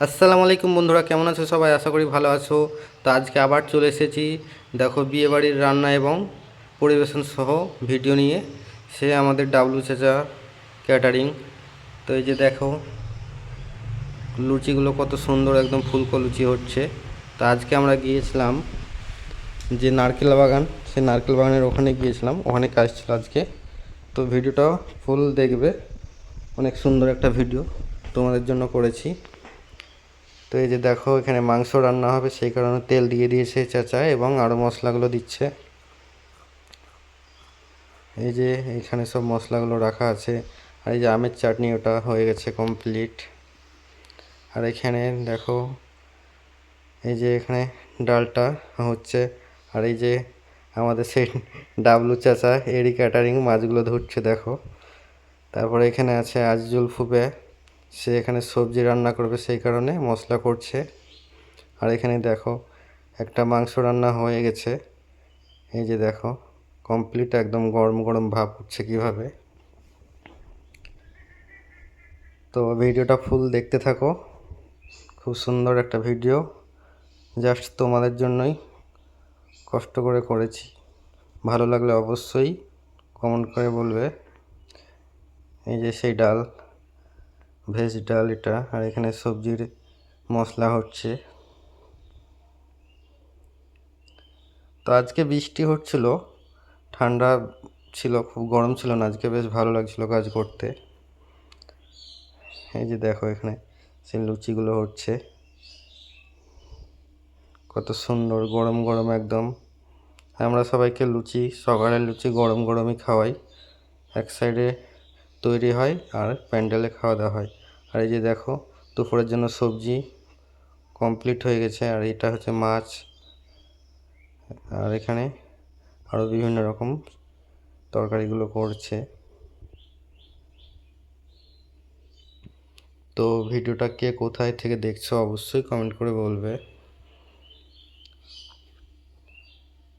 আসসালামু আলাইকুম বন্ধুরা, কেমন আছো সবাই? আশা করি ভালো আছো। তো আজকে আবার চলে এসেছি। দেখো, বিয়েবাড়ির রান্না এবং পরিবেশন সহ ভিডিও নিয়ে। সে আমাদের ডাবলু চাচা ক্যাটারিং তো এই যে দেখো, লুচিগুলো কত সুন্দর একদম ফুলকো লুচি হচ্ছে। তো আজকে আমরা গিয়েছিলাম যে নারকেল বাগান, সেই নারকেল বাগানের ওখানে গিয়েছিলাম, ওখানে কাজ ছিল আজকে। তো ভিডিওটা ফুল দেখবে। অনেক সুন্দর একটা ভিডিও তোমাদের জন্য করেছি। এই যে দেখো, এখানে মাংস রান্না হবে, সেই কারণে তেল দিয়ে দিয়েছে চাচা এবং আরও মশলাগুলো দিচ্ছে। এই যে এখানে সব মশলাগুলো রাখা আছে। আর এই যে আমের চাটনি ওটা হয়ে গেছে কমপ্লিট আর এখানে দেখো, এই যে এখানে ডালটা হচ্ছে। আর এই যে আমাদের সেই ডাবলু চাচা এরি ক্যাটারিং মাছগুলো ধরছে, দেখো। তারপরে এখানে আছে আজিজুল ফুবে সে এখানে সবজি রান্না করবে সেই কারণে মশলা করছে। আর এখানে দেখো, একটা মাংস রান্না হয়ে গেছে। এই যে দেখো কমপ্লিট একদম গরম গরম ভাব উঠছে কীভাবে। তো ভিডিওটা ফুল দেখতে থাকো। খুব সুন্দর একটা ভিডিও। জাস্ট তোমাদের জন্যই কষ্ট করে করেছি। ভালো লাগলে অবশ্যই কমেন্ট করে বলবে। এই যে সেই ডাল। ভেজ ডাল এটা, আর এখানে সবজির মশলা হচ্ছে। তো আজকে বৃষ্টি হচ্ছিল, ঠান্ডা ছিল, খুব গরম ছিল না, আজকে বেশ ভালো লাগছিল কাজ করতে। এই যে দেখো এখানে সেই লুচিগুলো হচ্ছে। কত সুন্দর, গরম গরম একদম। আমরা সবাইকে লুচি, সকালের লুচি গরম গরমই খাওয়াই। এক সাইডে তৈরি হয় আর প্যান্ডেলে খাওয়া দাওয়া হয়। আর এই যে দেখো, দুপুরের জন্য সবজি কমপ্লিট হয়ে গেছে। আর এটা হচ্ছে মাছ। আর এখানে আরও বিভিন্ন রকম তরকারিগুলো করছে। তো ভিডিওটা কে কোথায় থেকে দেখছ অবশ্যই কমেন্ট করে বলবে।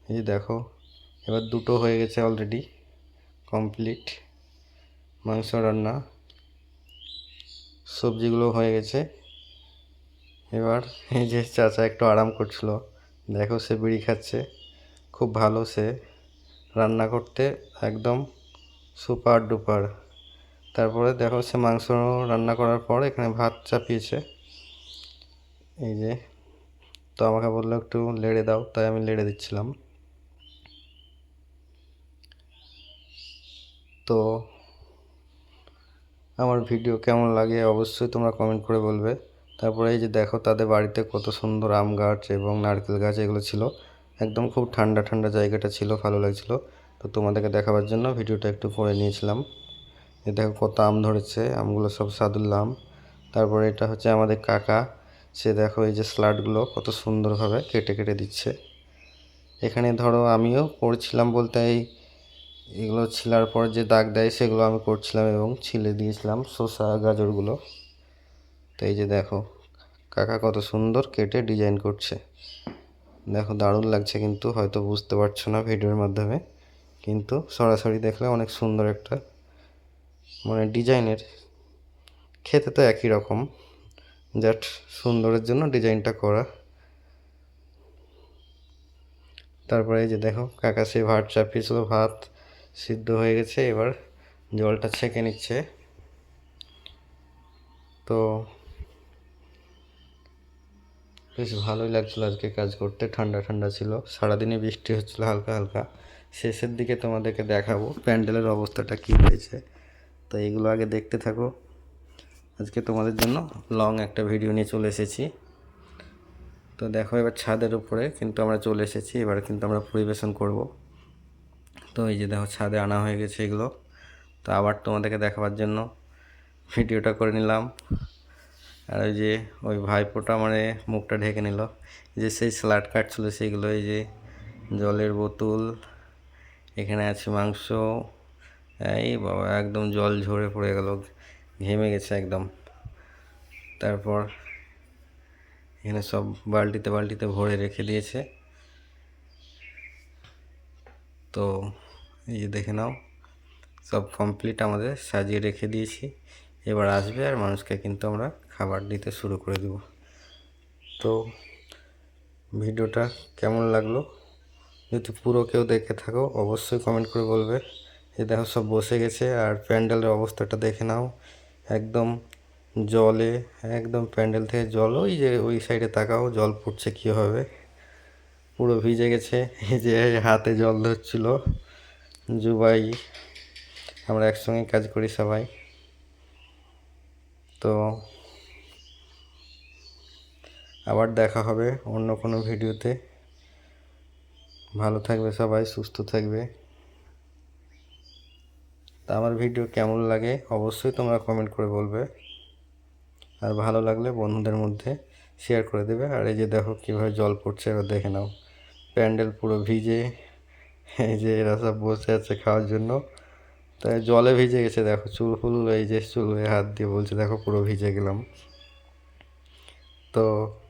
এই দেখো, এবার দুটো হয়ে গেছে অলরেডি কমপ্লিট মাংস রান্না, সবজিগুলো হয়ে গেছে। এবার এই যে চাচা একটু আরাম করছিল। দেখো সে বিড়ি খাচ্ছে, খুব ভালো সে। রান্না করতে একদম সুপার ডুপার। তারপরে দেখো সে মাংস রান্না করার পর এখানে ভাত চাপিয়েছে। এই যে, তো আমাকে বলল একটু লেড়ে দাও, তাই আমি লেড়ে দিচ্ছিলাম। তো আমার ভিডিও কেমন লাগে অবশ্যই তোমরা কমেন্ট করে বলবে। তারপরে এই যে দেখো, তাদের বাড়িতে কত সুন্দর আম গাছ এবং নারকেল গাছ, এগুলো ছিল। একদম খুব ঠান্ডা ঠান্ডা জায়গাটা ছিল, ভালো লাগছিল। তো তোমাদেরকে দেখাবার জন্য ভিডিওটা একটু করে নিয়েছিলাম। এ দেখো কত আম ধরেছে, আমগুলো সব সাদুল্লা আম তারপরে এটা হচ্ছে আমাদের কাকা, সে দেখো এই যে স্লাডগুলো কত সুন্দরভাবে কেটে কেটে দিচ্ছে। এখানে ধরো আমিও করছিলাম বলতে এই এগুলো ছিলার পর যে দাগ দেয় সেগুলো আমি করছিলাম এবং ছিলে দিয়েছিলাম শসা, গাজরগুলো। তো এই যে দেখো, কাকা কত সুন্দর কেটে ডিজাইন করছে। দেখো, দারুণ লাগছে কিন্তু, হয়তো বুঝতে পারছ না ভিডিওর মাধ্যমে, কিন্তু সরাসরি দেখলে অনেক সুন্দর একটা মানে ডিজাইনের, খেতে তো একই রকম, জাস্ট সুন্দরের জন্য ডিজাইনটা করা। তারপরে এই যে দেখো, কাকা সে ভাত চাপিয়েছিল, ভাত সিদ্ধ হয়ে গেছে, এবার জলটা ছেঁকে নিচ্ছে। তো বেশ ভালোই লাগছিল আজকে কাজ করতে, ঠান্ডা ঠান্ডা ছিল, সারাদিনে বৃষ্টি হচ্ছিল হালকা হালকা। শেষের দিকে তোমাদেরকে দেখাবো প্যান্ডেলের অবস্থাটা কী হয়েছে। তো এগুলো আগে দেখতে থাকো। আজকে তোমাদের জন্য লং একটা ভিডিও নিয়ে চলে এসেছি। তো দেখো এবার ছাদের উপরে কিন্তু আমরা চলে এসেছি, এবার কিন্তু আমরা পরিবেশন করব। তো এই যে দেখো ছাদে আনা হয়ে গেছে এগুলো। তো আবার তোমাদেরকে দেখাবার জন্য ভিডিওটা করে নিলাম। আর ওই যে ওই ভাইপোটা মানে মুখটা ঢেকে নিল। যে সেই স্যালাড কাটছিল সেইগুলো, এই যে জলের বোতল, এখানে আছে মাংস। এই বাবা, একদম জল ঝরে পড়ে গেল, ঘেমে গেছে একদম। তারপর এখানে সব বালতিতে বালতিতে ভরে রেখে দিয়েছে। তো এই যে দেখে নাও, সব কমপ্লিট আমাদের সাজিয়ে রেখে দিয়েছি। এবার আসবে আর মানুষকে কিন্তু আমরা খাবার দিতে শুরু করে দেব। তো ভিডিওটা কেমন লাগল? যদি পুরো কেউ দেখে থাকো, অবশ্যই কমেন্ট করে বলবে। এই দেখো সব বসে গেছে আর প্যান্ডেলের অবস্থাটা দেখে নাও। একদম জলে, একদম প্যান্ডেল থেকে জল, ওই যে ওই সাইডে তাকাও, জল পড়ছে কীভাবে। পুরো ভিজে গেছে। এই যে হাতে জল ধরছিল। জুবাই, আমরা একসঙ্গে কাজ করি সবাই। তো আবার দেখা হবে অন্য কোনো ভিডিওতে। ভালো থাকবে সবাই, সুস্থ থাকবে। তা আমার ভিডিও কেমন লাগে অবশ্যই তোমরা কমেন্ট করে বলবে। আর ভালো লাগলে বন্ধুদের মধ্যে শেয়ার করে দেবে। আর এই যে দেখো কীভাবে জল পড়ছে, এবার দেখে নাও। প্যান্ডেল পুরো ভিজে, এই যে এরা সব বসে আছে খাওয়ার জন্য। তাই জলে ভিজে গেছে, দেখো চুল ফুল এই যে চুল হাত দিয়ে বলছে, দেখো পুরো ভিজে গেলাম। তো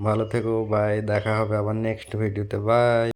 ভালো থেকো বাই দেখা হবে আবার নেক্সট ভিডিওতে বাই